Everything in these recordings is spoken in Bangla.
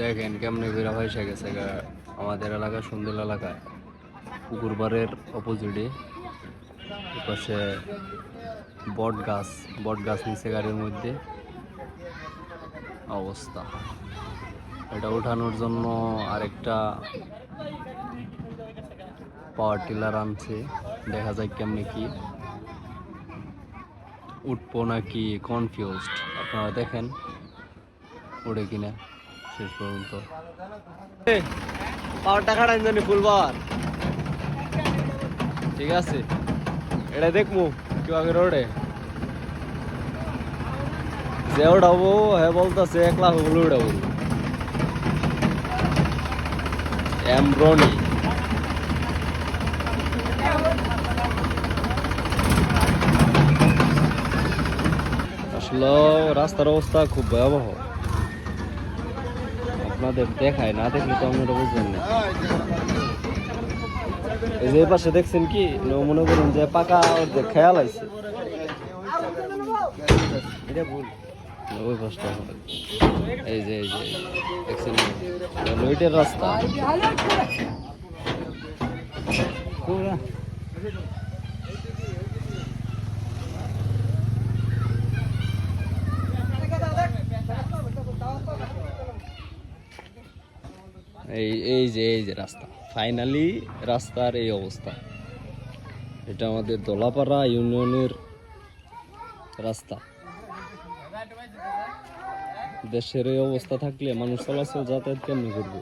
দেখেন কেমনে বেরা হয়েছে গেছে আমাদের এলাকা সুন্দর এলাকায় পুকুরবারের অপোজিটে পাশে বট গাছ বট গাছ নিচে গাড়ির মধ্যে। অবস্থা। এটা ওঠানোর জন্য আরেকটা পাওয়ার টিলার আনছে। দেখা যায় কেমনে কি। উঠবো নাকি কনফিউজড আপনারা দেখেন, উঠে কিনা। শেষ পর্যন্ত। পাওয়ার টাকাটা জানি ফুল পাওয়ার ঠিক আছে। এটা দেখব কেউ আগে রোডে? যে উঠাবো হ্যাঁ বলতেছে এক লাখ হলে উঠাবো এমব্রনি আসলে রাস্তার অবস্থা খুব ভয়াবহ। আপনাদের দেখায় না দেখলে তো আপনারা বুঝবেন না। এই যে পাশে দেখছেন কি মনে করুন যে পাকা খেয়াল আইছে এটা ভুল। ওই পাশটা এই যে এই যে দেখছেন লইটের রাস্তা। এই এই যে এই যে রাস্তা। ফাইনালি রাস্তার এই অবস্থা। এটা আমাদের দোলাপাড়া ইউনিয়নের রাস্তা। দেশের এই অবস্থা থাকলে মানুষ চলাচল যাতায়াত কেমনি করবে?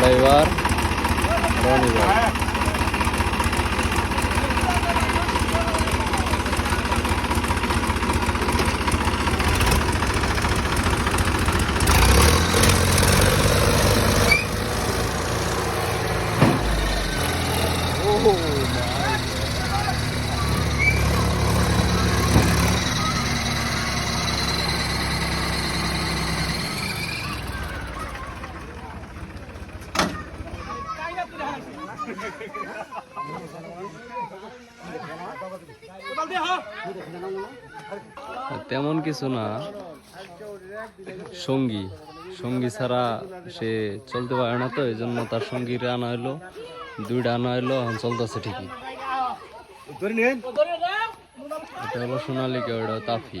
ড্রাইভার তেমন কিছু না। সঙ্গী। সঙ্গী ছাড়া সে চলতে পারে না তো এই জন্য তার সঙ্গীরা আনা হইল দুইটা আনা হলো এখন চলতেছে ঠিকই। এটা হলো সোনালিকা ওটা তাফি।